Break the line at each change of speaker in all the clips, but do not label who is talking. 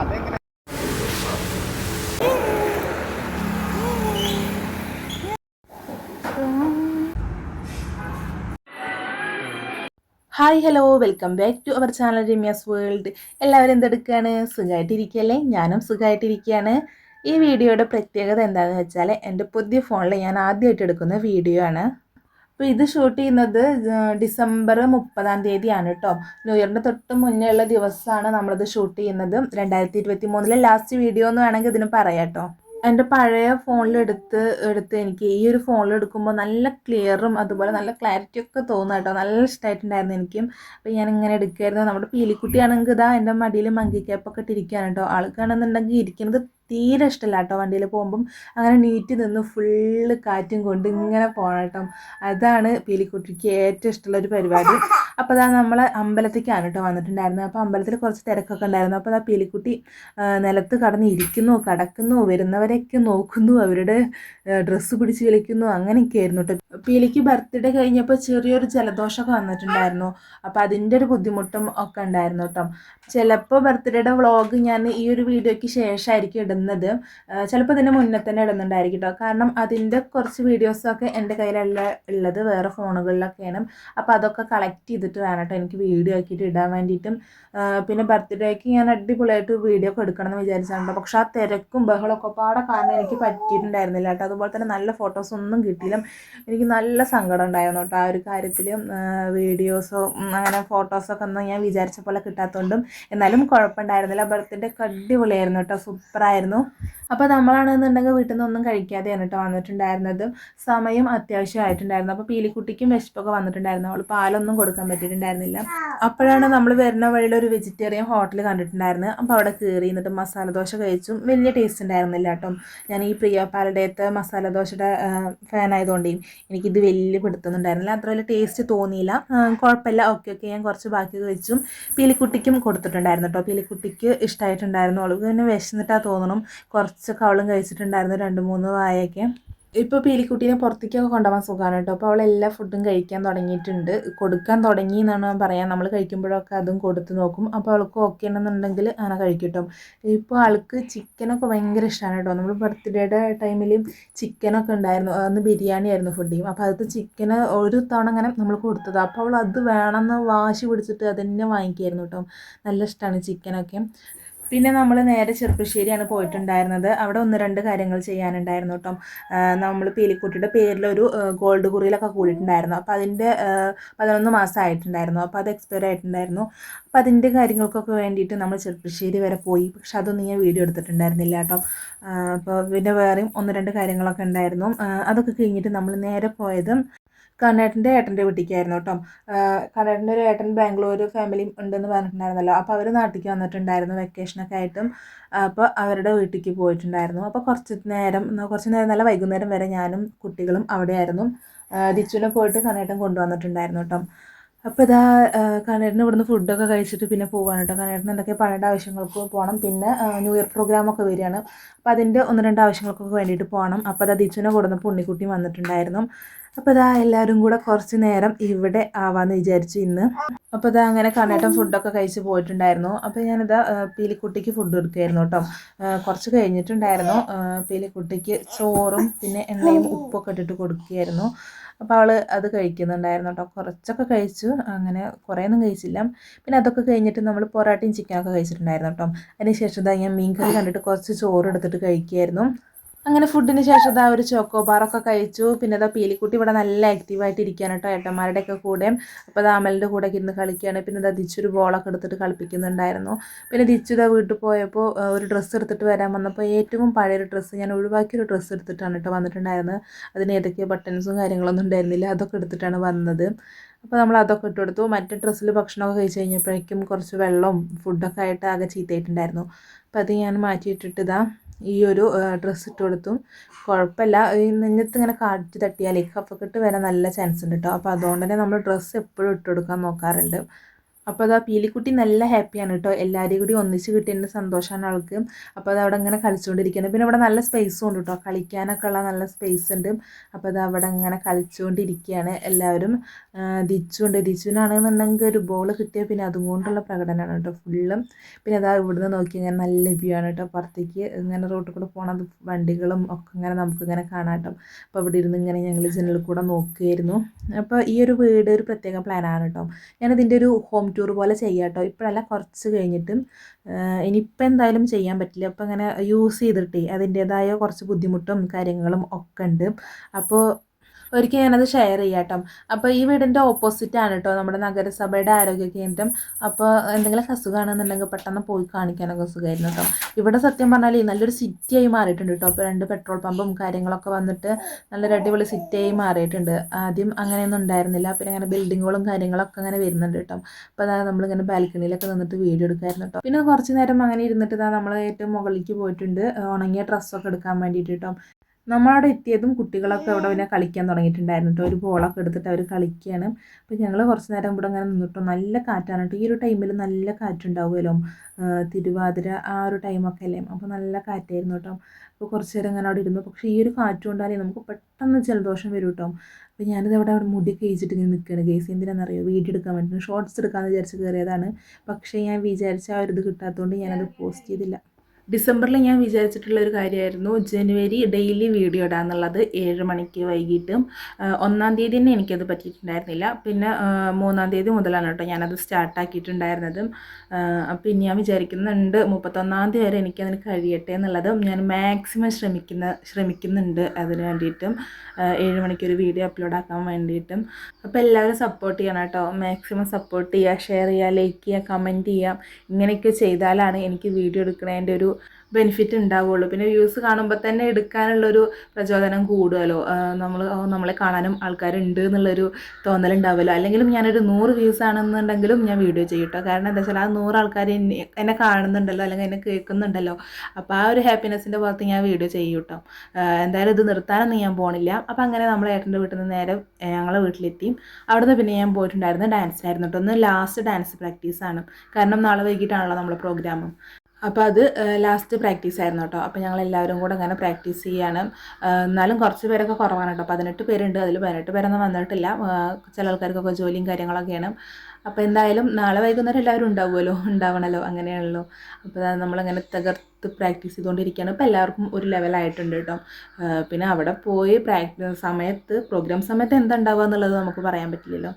Hi hello welcome back to our channel Ramya's world എല്ലാവരും എന്തെടുക്കുകയാണ് സുഖമായിട്ടിരിക്കുകയല്ലേ ഞാനും സുഖമായിട്ടിരിക്കുകയാണ് ഈ വീഡിയോയുടെ പ്രത്യേകത എന്താണെന്ന് വെച്ചാൽ എന്റെ പുതിയ ഫോണിൽ ഞാൻ ആദ്യമായിട്ട് എടുക്കുന്ന വീഡിയോ ആണ്. അപ്പോൾ ഇത് ഷൂട്ട് ചെയ്യുന്നത് ഡിസംബർ മുപ്പതാം തീയതിയാണ് കേട്ടോ ന്യൂ ഇയറിന്റെ തൊട്ട് മുന്നേ ഉള്ള ദിവസമാണ് നമ്മളിത് ഷൂട്ട് ചെയ്യുന്നത്. രണ്ടായിരത്തി ഇരുപത്തി മൂന്നിലെ ലാസ്റ്റ് വീഡിയോ എന്ന് വേണമെങ്കിൽ ഇതിന് പറയാം കേട്ടോ എന്റെ പഴയ ഫോണിലെടുത്ത് എടുത്ത് എനിക്ക് ഈ ഒരു ഫോണിൽ എടുക്കുമ്പോൾ നല്ല ക്ലിയറും അതുപോലെ നല്ല ക്ലാരിറ്റി ഒക്കെ തോന്നുക കേട്ടോ നല്ല ഇഷ്ടമായിട്ടുണ്ടായിരുന്നു എനിക്കും. അപ്പോൾ ഞാൻ ഇങ്ങനെ എടുക്കുമായിരുന്നു നമ്മുടെ പീലിക്കുട്ടിയാണെങ്കിൽ ഇതാ എന്റെ മടിയിൽ മങ്കി ക്യാപ്പൊക്കെ ഇട്ടിരിക്കുകയാണ് കേട്ടോ ആൾക്കാണെന്നുണ്ടെങ്കിൽ ഇരിക്കുന്നത് തീരെ ഇഷ്ടമല്ല കേട്ടോ വണ്ടിയിൽ പോകുമ്പം. അങ്ങനെ നീറ്റ് നിന്ന് ഫുള്ള് കാറ്റും കൊണ്ട് ഇങ്ങനെ പോകണം അതാണ് പീലിക്കുട്ടിക്ക് ഏറ്റവും ഇഷ്ടമുള്ള ഒരു പരിപാടി. അപ്പോൾ അതാ നമ്മൾ അമ്പലത്തേക്കാണ് കേട്ടോ വന്നിട്ടുണ്ടായിരുന്നത്. അപ്പോൾ അമ്പലത്തിൽ കുറച്ച് തിരക്കൊക്കെ ഉണ്ടായിരുന്നു. അപ്പോൾ അതാ പീലിക്കുട്ടി നിലത്ത് കടന്ന് ഇരിക്കുന്നു കടക്കുന്നു വരുന്നവരെയൊക്കെ നോക്കുന്നു അവരുടെ ഡ്രസ്സ് പിടിച്ച് കളിക്കുന്നു അങ്ങനെയൊക്കെ ആയിരുന്നു കേട്ടോ. പീലിക്ക് ബർത്ത്ഡേ കഴിഞ്ഞപ്പോൾ ചെറിയൊരു ജലദോഷമൊക്കെ വന്നിട്ടുണ്ടായിരുന്നു. അപ്പോൾ അതിന്റെ ഒരു ബുദ്ധിമുട്ടും ഒക്കെ ഉണ്ടായിരുന്നു കേട്ടോ. ചിലപ്പോൾ ബർത്ത്ഡേയുടെ വ്ളോഗ് ഞാൻ ഈ ഒരു വീഡിയോയ്ക്ക് ശേഷമായിരിക്കും ഇടുന്നത്. ചിലപ്പോൾ ഇതിന്റെ മുന്നേ തന്നെ ഇടുന്നുണ്ടായിരിക്കും കേട്ടോ കാരണം അതിന്റെ കുറച്ച് വീഡിയോസൊക്കെ എന്റെ കയ്യിലല്ല ഉള്ളത് വേറെ ഫോണുകളിലൊക്കെയാണ്. അപ്പോൾ അതൊക്കെ കളക്ട് ചെയ്തിട്ട് വേണം കേട്ടോ എനിക്ക് വീഡിയോ ആക്കിയിട്ട് ഇടാൻ വേണ്ടിയിട്ടും. പിന്നെ ബർത്ത്ഡേക്ക് ഞാൻ അടിപൊളിയായിട്ട് വീഡിയോ ഒക്കെ എടുക്കണം എന്ന് വിചാരിച്ചിട്ടുണ്ട് പക്ഷെ ആ തിരക്കും ബഹളമൊക്കെ പാടെ കാരണം എനിക്ക് പറ്റിയിട്ടുണ്ടായിരുന്നില്ല കേട്ടോ. അതുപോലെ തന്നെ നല്ല ഫോട്ടോസ് ഒന്നും കിട്ടിയില്ല. എനിക്ക് നല്ല സങ്കടം ഉണ്ടായിരുന്നു കേട്ടോ ആ ഒരു കാര്യത്തിൽ വീഡിയോസോ അങ്ങനെ ഫോട്ടോസൊക്കെ ഒന്നും ഞാൻ വിചാരിച്ച പോലെ കിട്ടാത്തതുകൊണ്ടും എന്നാലും കുഴപ്പമുണ്ടായിരുന്നില്ല. ബർത്ത്ഡേ ഒക്കെ അടിപൊളിയായിരുന്നു കേട്ടോ. സൂപ്പറായിരുന്നു അപ്പോൾ നമ്മളാണെന്നുണ്ടെങ്കിൽ വീട്ടിൽ നിന്നൊന്നും കഴിക്കാതെയാണ് കേട്ടോ വന്നിട്ടുണ്ടായിരുന്നത്. സമയം അത്യാവശ്യമായിട്ടുണ്ടായിരുന്നു അപ്പോൾ പീലിക്കുട്ടിക്കും വിശപ്പൊക്കെ വന്നിട്ടുണ്ടായിരുന്നു. അവൾ പാലൊന്നും കൊടുക്കാൻ പറ്റിയിട്ടുണ്ടായിരുന്നില്ല. അപ്പോഴാണ് നമ്മൾ വരുന്ന വഴിയിൽ ഒരു വെജിറ്റേറിയൻ ഹോട്ടൽ കണ്ടിട്ടുണ്ടായിരുന്നത് അപ്പോൾ അവിടെ കയറി എന്നിട്ട് മസാല ദോശ കഴിച്ചും വലിയ ടേസ്റ്റ് ഉണ്ടായിരുന്നില്ല കേട്ടോ ഞാൻ ഈ പ്രിയ പാലടയത്തെ മസാല ദോശയുടെ ഫാൻ ആയതുകൊണ്ടേ എനിക്കിത് വലിയ പിടുത്തുന്നുണ്ടായിരുന്നില്ല അത്ര വലിയ ടേസ്റ്റ് തോന്നിയില്ല. കുഴപ്പമില്ല. Okay okay. ഞാൻ കുറച്ച് ബാക്കി കഴിച്ചും പീലിക്കുട്ടിക്കും കൊടുത്തിട്ടുണ്ടായിരുന്നു കേട്ടോ പീലിക്കുട്ടിക്ക് ഇഷ്ടമായിട്ടുണ്ടായിരുന്നു അവൾക്ക് തന്നെ വിശന്നിട്ടാണ് തോന്നണം. കുറച്ചൊക്കെ അവളും കഴിച്ചിട്ടുണ്ടായിരുന്നു രണ്ട് മൂന്ന് വായൊക്കെ. ഇപ്പോൾ പീലിക്കുട്ടീനെ പുറത്തേക്കൊക്കെ കൊണ്ടുപോകാൻ സുഖമാണ് കേട്ടോ. അപ്പോൾ അവൾ എല്ലാ ഫുഡും കഴിക്കാൻ തുടങ്ങിയിട്ടുണ്ട്. കൊടുക്കാൻ തുടങ്ങി എന്നാണ് പറയാം. നമ്മൾ കഴിക്കുമ്പോഴൊക്കെ അതും കൊടുത്ത് നോക്കും. അപ്പോൾ അവൾക്ക് ഓക്കെ ആണെന്നുണ്ടെങ്കിൽ അങ്ങനെ കഴിക്കും കേട്ടോ ഇപ്പോൾ ആൾക്ക് ചിക്കനൊക്കെ ഭയങ്കര ഇഷ്ടമാണ് കേട്ടോ. നമ്മൾ ബർത്ത്ഡേയുടെ ടൈമിൽ ചിക്കനൊക്കെ ഉണ്ടായിരുന്നു. അന്ന് ബിരിയാണി ആയിരുന്നു ഫുഡിയും അപ്പോൾ അത് ചിക്കന് ഒരു തവണ അങ്ങനെ നമ്മൾ കൊടുത്തത്. അപ്പോൾ അവൾ അത് വേണമെന്ന് വാശി പിടിച്ചിട്ട് അത് തന്നെ വാങ്ങിക്കായിരുന്നു കേട്ടോ. നല്ല ഇഷ്ടമാണ് ചിക്കനൊക്കെ പിന്നെ നമ്മൾ നേരെ ചെറുപ്പശ്ശേരിയാണ് പോയിട്ടുണ്ടായിരുന്നത്. അവിടെ ഒന്ന് രണ്ട് കാര്യങ്ങൾ ചെയ്യാനുണ്ടായിരുന്നു കേട്ടോ. നമ്മൾ പീലിക്കുട്ടിയുടെ പേരിലൊരു ഗോൾഡ് കുറിയിലൊക്കെ കൂടിയിട്ടുണ്ടായിരുന്നു. അപ്പോൾ അതിന്റെ പതിനൊന്ന് മാസം ആയിട്ടുണ്ടായിരുന്നു അപ്പോൾ അത് എക്സ്പയർ ആയിട്ടുണ്ടായിരുന്നു. അപ്പോൾ അതിന്റെ കാര്യങ്ങൾക്കൊക്കെ വേണ്ടിയിട്ട് നമ്മൾ ചെറുപ്പശ്ശേരി വരെ പോയി. പക്ഷെ അതൊന്നും ഞാൻ വീഡിയോ എടുത്തിട്ടുണ്ടായിരുന്നില്ല കേട്ടോ. അപ്പോൾ പിന്നെ വേറെയും ഒന്ന് രണ്ട് കാര്യങ്ങളൊക്കെ ഉണ്ടായിരുന്നു. അതൊക്കെ കഴിഞ്ഞിട്ട് നമ്മൾ നേരെ പോയത് കണ്ണേട്ടന്റെ ഏട്ടന്റെ വീട്ടിലേക്കായിരുന്നു കേട്ടോ. കണ്ണേട്ടന്റെ ഒരു ഏട്ടൻ ബാംഗ്ലൂർ ഫാമിലി ഉണ്ടെന്ന് പറഞ്ഞിട്ടുണ്ടായിരുന്നല്ലോ. അപ്പോൾ അവർ നാട്ടിലേക്ക് വന്നിട്ടുണ്ടായിരുന്നു വെക്കേഷനൊക്കെ ആയിട്ടും. അപ്പോൾ അവരുടെ വീട്ടിലേക്ക് പോയിട്ടുണ്ടായിരുന്നു. അപ്പോൾ കുറച്ച് നേരം കുറച്ച് നേരം നല്ല വൈകുന്നേരം വരെ ഞാനും കുട്ടികളും അവിടെയായിരുന്നു. ദിച്ചുവിനെ പോയിട്ട് കണ്ണേട്ടൻ കൊണ്ടുവന്നിട്ടുണ്ടായിരുന്നു കേട്ടോ. അപ്പോൾ ഇതാ കണ്ണേട്ടന് ഇവിടുന്ന് ഫുഡൊക്കെ കഴിച്ചിട്ട് പിന്നെ പോകാൻ കേട്ടോ കണ്ണേട്ടന് എന്തൊക്കെ പഴയുടെ ആവശ്യങ്ങൾക്ക് പോകണം പിന്നെ ന്യൂ ഇയർ പ്രോഗ്രാമൊക്കെ വരികയാണ്. അപ്പോൾ അതിന്റെ ഒന്ന് രണ്ട് ആവശ്യങ്ങൾക്കൊക്കെ വേണ്ടിയിട്ട് പോകണം അപ്പോൾ അതാ ദിച്ചുവിനെ കൊടുന്നപ്പോൾ ഉണ്ണിക്കുട്ടി വന്നിട്ടുണ്ടായിരുന്നു. അപ്പോൾ ഇതാ എല്ലാവരും കൂടെ കുറച്ച് നേരം ഇവിടെ ആവാമെന്ന് വിചാരിച്ചു ഇന്ന്. അപ്പോൾ ഇതാ അങ്ങനെ കണ്ണേട്ടൻ ഫുഡൊക്കെ കഴിച്ച് പോയിട്ടുണ്ടായിരുന്നു. അപ്പോൾ ഞാനിതാ പീലിക്കുട്ടിക്ക് ഫുഡ് കൊടുക്കുമായിരുന്നു കേട്ടോ കുറച്ച് കഴിഞ്ഞിട്ടുണ്ടായിരുന്നു. പീലിക്കുട്ടിക്ക് ചോറും പിന്നെ എണ്ണയും ഉപ്പൊക്കെ ഇട്ടിട്ട് കൊടുക്കുകയായിരുന്നു. അപ്പോൾ അവൾ അത് കഴിക്കുന്നുണ്ടായിരുന്നു കേട്ടോ കുറച്ചൊക്കെ കഴിച്ചു. അങ്ങനെ കുറേയൊന്നും കഴിച്ചില്ല. പിന്നെ അതൊക്കെ കഴിഞ്ഞിട്ട് നമ്മൾ പൊറാട്ടയും ചിക്കനൊക്കെ കഴിച്ചിട്ടുണ്ടായിരുന്നു കേട്ടോ അതിന് ശേഷം ഞാൻ മീൻ കറി കണ്ടിട്ട് കുറച്ച് ചോറ് എടുത്തിട്ട് കഴിക്കുമായിരുന്നു അങ്ങനെ ഫുഡിന് ശേഷം ആ ഒരു ചോക്കോ ബാറൊക്കെ കഴിച്ചു. പിന്നെ അതാ പീലിക്കുട്ടി ഇവിടെ നല്ല ആക്റ്റീവായിട്ട് ഇരിക്കുകയാണ് കേട്ടോ ഏട്ടന്മാരുടെയൊക്കെ കൂടെ. അപ്പോൾ അത് അമലിന്റെ കൂടെ ഇരുന്ന് കളിക്കുകയാണ്. പിന്നെ അതാ ദിച്ചൊരു ബോളൊക്കെ എടുത്തിട്ട് കളിപ്പിക്കുന്നുണ്ടായിരുന്നു. പിന്നെ ദിച്ചു ഇതാ വീട്ടിൽ പോയപ്പോൾ ഒരു ഡ്രസ്സ് എടുത്തിട്ട് വരാൻ വന്നപ്പോൾ ഏറ്റവും പഴയൊരു ഡ്രസ്സ് ഞാൻ ഒഴിവാക്കിയൊരു ഡ്രസ്സ് എടുത്തിട്ടാണ് കേട്ടോ വന്നിട്ടുണ്ടായിരുന്നത്. അതിന് ഏതൊക്കെ ബട്ടൺസും കാര്യങ്ങളൊന്നും ഉണ്ടായിരുന്നില്ല. അതൊക്കെ എടുത്തിട്ടാണ് വന്നത്. അപ്പോൾ നമ്മൾ അതൊക്കെ ഇട്ട് കൊടുത്തു. മറ്റേ ഡ്രസ്സിൽ ഭക്ഷണമൊക്കെ കഴിച്ച് കഴിഞ്ഞപ്പോഴേക്കും കുറച്ച് വെള്ളവും ഫുഡൊക്കെ ആയിട്ട് ആകെ ചീത്തയായിട്ടുണ്ടായിരുന്നു. അപ്പോൾ അത് ഞാൻ മാറ്റിയിട്ടിട്ട് ഇതാ ഈ ഒരു ഡ്രസ്സ് ഇട്ട് കൊടുത്തു. കുഴപ്പമില്ല ഈ നെഞ്ഞത്ത് ഇങ്ങനെ കാറ്റ് തട്ടിയാലേ കഫക്കെട്ട് വരാൻ നല്ല ചാൻസ് ഉണ്ട് കേട്ടോ അപ്പോൾ അതുകൊണ്ട് തന്നെ നമ്മൾ ഡ്രസ്സ് എപ്പോഴും ഇട്ട് കൊടുക്കാൻ നോക്കാറുണ്ട്. അപ്പോൾ അതാ പീലിക്കുട്ടി നല്ല ഹാപ്പിയാണ് കേട്ടോ എല്ലാവരെയും കൂടി ഒന്നിച്ച് കിട്ടിയതിന്റെ സന്തോഷമാണ് ആൾക്ക് അപ്പോൾ അത് അവിടെ ഇങ്ങനെ കളിച്ചുകൊണ്ടിരിക്കുന്നത് പിന്നെ അവിടെ നല്ല സ്പേസും ഉണ്ട് കേട്ടോ കളിക്കാനൊക്കെ ഉള്ള നല്ല സ്പേസ് ഉണ്ട്. അപ്പോൾ അത് അവിടെ ഇങ്ങനെ കളിച്ചുകൊണ്ടിരിക്കുകയാണ് എല്ലാവരും. ദിച്ചുണ്ട് ദിച്ചുവിനാണെന്നുണ്ടെങ്കിൽ ഒരു ബോൾ കിട്ടിയാൽ പിന്നെ അതും കൊണ്ടുള്ള പ്രകടനമാണ് കേട്ടോ ഫുള്ളും പിന്നെ അതാ ഇവിടുന്ന് നോക്കി ഇങ്ങനെ നല്ല വ്യൂ ആണ് കേട്ടോ പുറത്തേക്ക് ഇങ്ങനെ റോട്ടിൽ കൂടെ പോണത് വണ്ടികളും ഒക്കെ ഇങ്ങനെ നമുക്കിങ്ങനെ കാണാം കേട്ടോ അപ്പോൾ ഇവിടെ ഇരുന്ന് ഇങ്ങനെ ഞങ്ങൾ ജനലിൽ കൂടെ നോക്കുകയായിരുന്നു. അപ്പോൾ ഈ ഒരു വീട് ഒരു പ്രത്യേക പ്ലാനാണ് കേട്ടോ ഞാനിതിന്റെ ഒരു ഹോം ടൂർ പോലെ ചെയ്യാം കേട്ടോ ഇപ്പോഴല്ല കുറച്ച് കഴിഞ്ഞിട്ടും. ഇനിയിപ്പോൾ എന്തായാലും ചെയ്യാൻ പറ്റില്ല. അപ്പോൾ അങ്ങനെ യൂസ് ചെയ്തിട്ടേ അതിന്റേതായ കുറച്ച് ബുദ്ധിമുട്ടും കാര്യങ്ങളും ഒക്കെ ഉണ്ട്. അപ്പോൾ ഒരിക്കൽ ഞാനത് ഷെയർ ചെയ്യാം കേട്ടോ അപ്പോൾ ഈ വീടിന്റെ ഓപ്പോസിറ്റാണ് കേട്ടോ നമ്മുടെ നഗരസഭയുടെ ആരോഗ്യ കേന്ദ്രം. അപ്പോൾ എന്തെങ്കിലും അസുഖമാണെന്നുണ്ടെങ്കിൽ പെട്ടെന്ന് പോയി കാണിക്കാനൊക്കെ സുഖമായിരുന്നു കേട്ടോ ഇവിടെ സത്യം പറഞ്ഞാൽ നല്ലൊരു സിറ്റിയായി മാറിയിട്ടുണ്ട് കേട്ടോ അപ്പോൾ രണ്ട് പെട്രോൾ പമ്പും കാര്യങ്ങളൊക്കെ വന്നിട്ട് നല്ലൊരു അടിപൊളി സിറ്റിയായി മാറിയിട്ടുണ്ട്. ആദ്യം അങ്ങനെയൊന്നും ഉണ്ടായിരുന്നില്ല. പിന്നെ അങ്ങനെ ബിൽഡിങ്ങുകളും കാര്യങ്ങളൊക്കെ അങ്ങനെ വരുന്നുണ്ട് കേട്ടോ അപ്പോൾ അതായത് നമ്മളിങ്ങനെ ബാൽക്കണിയിലൊക്കെ നിന്നിട്ട് വീഡിയോ എടുക്കായിരുന്നു കേട്ടോ പിന്നെ കുറച്ച് നേരം അങ്ങനെ ഇരുന്നിട്ട് നമ്മൾ ഏറ്റവും മുകളിലേക്ക് പോയിട്ടുണ്ട്. ഉണങ്ങിയ ഡ്രസ്സൊക്കെ എടുക്കാൻ വേണ്ടിയിട്ട് കേട്ടോ നമ്മളവിടെ എത്തിയതും കുട്ടികളൊക്കെ അവിടെ പിന്നെ കളിക്കാൻ തുടങ്ങിയിട്ടുണ്ടായിരുന്നു ഒരു ബോളൊക്കെ എടുത്തിട്ട് അവർ കളിക്കുകയാണ് അപ്പോൾ ഞങ്ങൾ കുറച്ച് നേരം ഇവിടെ അങ്ങനെ നിന്നിട്ടോ. നല്ല കാറ്റാണ് ഈ ഒരു ടൈമിൽ നല്ല കാറ്റുണ്ടാവുമല്ലോ. തിരുവാതിര ആ ഒരു ടൈമൊക്കെ അല്ലേ? അപ്പോൾ നല്ല കാറ്റായിരുന്നു കേട്ടോ. അപ്പോൾ കുറച്ച് നേരം അങ്ങനെ അവിടെ ഇരുന്നു. പക്ഷേ ഈ ഒരു കാറ്റ് കൊണ്ടാലേ നമുക്ക് പെട്ടെന്ന് ജലദോഷം വരും കേട്ടോ. അപ്പോൾ ഞാനിത് അവിടെ അവിടെ മുടി കഴിച്ചിട്ട് ഇങ്ങനെ നിൽക്കുകയാണ് കേസ് എന്തിനാണെന്നറിയോ വീഡിയോ എടുക്കാൻ വേണ്ടി. ഷോർട്സ് എടുക്കാമെന്ന് വിചാരിച്ച് കയറിയതാണ് പക്ഷേ ഞാൻ വിചാരിച്ച ആ ഒരു ഇത് കിട്ടാത്തതുകൊണ്ട് ഞാനത് പോസ്റ്റ് ചെയ്തില്ല. ഡിസംബറിൽ ഞാൻ വിചാരിച്ചിട്ടുള്ള ഒരു കാര്യമായിരുന്നു ജനുവരി ഡെയിലി വീഡിയോ ഇടാന്നുള്ളത് ഏഴ് മണിക്ക് വൈകിട്ടും ഒന്നാം തീയതി തന്നെ എനിക്കത് പറ്റിയിട്ടുണ്ടായിരുന്നില്ല. പിന്നെ മൂന്നാം തീയതി മുതലാണ് കേട്ടോ ഞാനത് സ്റ്റാർട്ടാക്കിയിട്ടുണ്ടായിരുന്നത്. പിന്നെ ഞാൻ വിചാരിക്കുന്നുണ്ട് മുപ്പത്തൊന്നാം തീയതി വരെ എനിക്കതിന് കഴിയട്ടെ എന്നുള്ളതും ഞാൻ മാക്സിമം ശ്രമിക്കുന്ന ശ്രമിക്കുന്നുണ്ട് അതിന് വേണ്ടിയിട്ടും. ഏഴ് മണിക്ക് ഒരു വീഡിയോ അപ്ലോഡ് ആക്കാൻ വേണ്ടിയിട്ടും. അപ്പോൾ എല്ലാവരും സപ്പോർട്ട് ചെയ്യണം കേട്ടോ. മാക്സിമം സപ്പോർട്ട് ചെയ്യുക ഷെയർ ചെയ്യുക ലൈക്ക് ചെയ്യുക കമന്റ് ചെയ്യുക ഇങ്ങനെയൊക്കെ ചെയ്താലാണ് എനിക്ക് വീഡിയോ എടുക്കുന്നതിന്റെ ഒരു ബെനിഫിറ്റ് ഉണ്ടാവുള്ളൂ. പിന്നെ വ്യൂസ് കാണുമ്പോൾ തന്നെ എടുക്കാനുള്ളൊരു പ്രചോദനം കൂടുമല്ലോ നമ്മൾ നമ്മളെ കാണാനും ആൾക്കാരുണ്ട് എന്നുള്ളൊരു തോന്നലുണ്ടാവുമല്ലോ അല്ലെങ്കിലും ഞാനൊരു നൂറ് വ്യൂസ് ആണെന്നുണ്ടെങ്കിലും ഞാൻ വീഡിയോ ചെയ്യട്ടോ. കാരണം എന്താ വെച്ചാൽ ആ നൂറ് ആൾക്കാർ എന്നെ കാണുന്നുണ്ടല്ലോ അല്ലെങ്കിൽ എന്നെ കേൾക്കുന്നുണ്ടല്ലോ. അപ്പോൾ ആ ഒരു ഹാപ്പിനെസ്സിന്റെ പുറത്ത് ഞാൻ വീഡിയോ ചെയ്യൂട്ടോ. എന്തായാലും ഇത് നിർത്താനൊന്നും ഞാൻ പോണില്ല. അപ്പോൾ അങ്ങനെ നമ്മൾ ഏട്ടന്റെ വീട്ടിൽ നിന്ന് നേരെ ഞങ്ങളെ വീട്ടിലെത്തി. അവിടുന്ന് പിന്നെ ഞാൻ പോയിട്ടുണ്ടായിരുന്നു ഡാൻസിനായിരുന്നു കേട്ടോ ഒന്ന് ലാസ്റ്റ് ഡാൻസ് പ്രാക്ടീസാണ് കാരണം നാളെ വൈകിട്ടാണല്ലോ നമ്മുടെ പ്രോഗ്രാം അപ്പോൾ അത് ലാസ്റ്റ് പ്രാക്ടീസ് ആയിരുന്നു കേട്ടോ അപ്പോൾ ഞങ്ങൾ എല്ലാവരും കൂടെ അങ്ങനെ പ്രാക്ടീസ് ചെയ്യാണ്. എന്നാലും കുറച്ച് പേരൊക്കെ കുറവാണ് കേട്ടോ പതിനെട്ട് പേരുണ്ട്. അതിൽ പതിനെട്ട് പേരൊന്നും വന്നിട്ടില്ല. ചില ആൾക്കാർക്കൊക്കെ ജോലിയും കാര്യങ്ങളൊക്കെയാണ്. അപ്പോൾ എന്തായാലും നാളെ വൈകുന്നേരം എല്ലാവരും ഉണ്ടാവുമല്ലോ? ഉണ്ടാവണമല്ലോ അങ്ങനെയാണല്ലോ. അപ്പോൾ നമ്മളങ്ങനെ തകർത്ത് പ്രാക്ടീസ് ചെയ്തുകൊണ്ടിരിക്കുകയാണ്. ഇപ്പോൾ എല്ലാവർക്കും ഒരു ലെവലായിട്ടുണ്ട് കേട്ടോ. പിന്നെ അവിടെ പോയി പ്രാക്ടീസ് സമയത്ത് പ്രോഗ്രാം സമയത്ത് എന്താ ഉണ്ടാവുക എന്നുള്ളത് നമുക്ക് പറയാൻ പറ്റില്ലല്ലോ.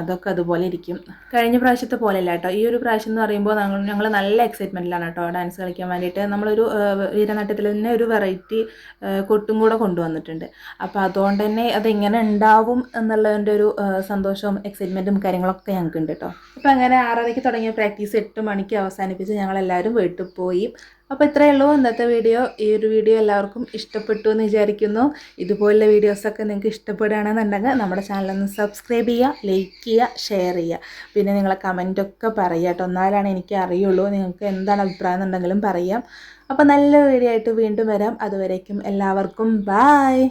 അതൊക്കെ അതുപോലെ ഇരിക്കും. കഴിഞ്ഞ പ്രാവശ്യത്തെ പോലെയല്ല കേട്ടോ. ഈ ഒരു പ്രാവശ്യം എന്ന് പറയുമ്പോൾ ഞങ്ങൾ ഞങ്ങൾ നല്ല എക്സൈറ്റ്മെന്റിലാണ് കേട്ടോ ഡാൻസ് കളിക്കാൻ വേണ്ടിയിട്ട്. നമ്മളൊരു വീരനാട്യത്തിൽ തന്നെ ഒരു വെറൈറ്റി കൊട്ടും കൂടെ കൊണ്ടുവന്നിട്ടുണ്ട്. അപ്പോൾ അതുകൊണ്ട് തന്നെ അതെങ്ങനെ ഉണ്ടാവും എന്നുള്ളതിന്റെ ഒരു സന്തോഷവും എക്സൈറ്റ്മെന്റും കാര്യങ്ങളൊക്കെ ഞങ്ങൾക്കുണ്ട് കേട്ടോ അപ്പോൾ അങ്ങനെ ആറരയ്ക്ക് തുടങ്ങിയ പ്രാക്ടീസ് എട്ട് മണിക്ക് അവസാനിപ്പിച്ച് ഞങ്ങളെല്ലാവരും വീട്ടിൽ പോയി. അപ്പോൾ ഇത്രയേ ഉള്ളൂ ഇന്നത്തെ വീഡിയോ. ഈ ഒരു വീഡിയോ എല്ലാവർക്കും ഇഷ്ടപ്പെട്ടു എന്ന് വിചാരിക്കുന്നു. ഇതുപോലുള്ള വീഡിയോസൊക്കെ നിങ്ങൾക്ക് ഇഷ്ടപ്പെടുകയാണെന്നുണ്ടെങ്കിൽ നമ്മുടെ ചാനലൊന്ന് സബ്സ്ക്രൈബ് ചെയ്യുക ലൈക്ക് ചെയ്യുക ഷെയർ ചെയ്യുക. പിന്നെ നിങ്ങളെ കമന്റൊക്കെ പറയുക കേട്ടോ. എന്നാലാണ് എനിക്ക് അറിയുള്ളൂ നിങ്ങൾക്ക് എന്താണ് അഭിപ്രായം എന്നുണ്ടെങ്കിലും പറയാം. അപ്പോൾ നല്ല വീഡിയോ ആയിട്ട് വീണ്ടും വരാം. അതുവരേക്കും എല്ലാവർക്കും ബായ്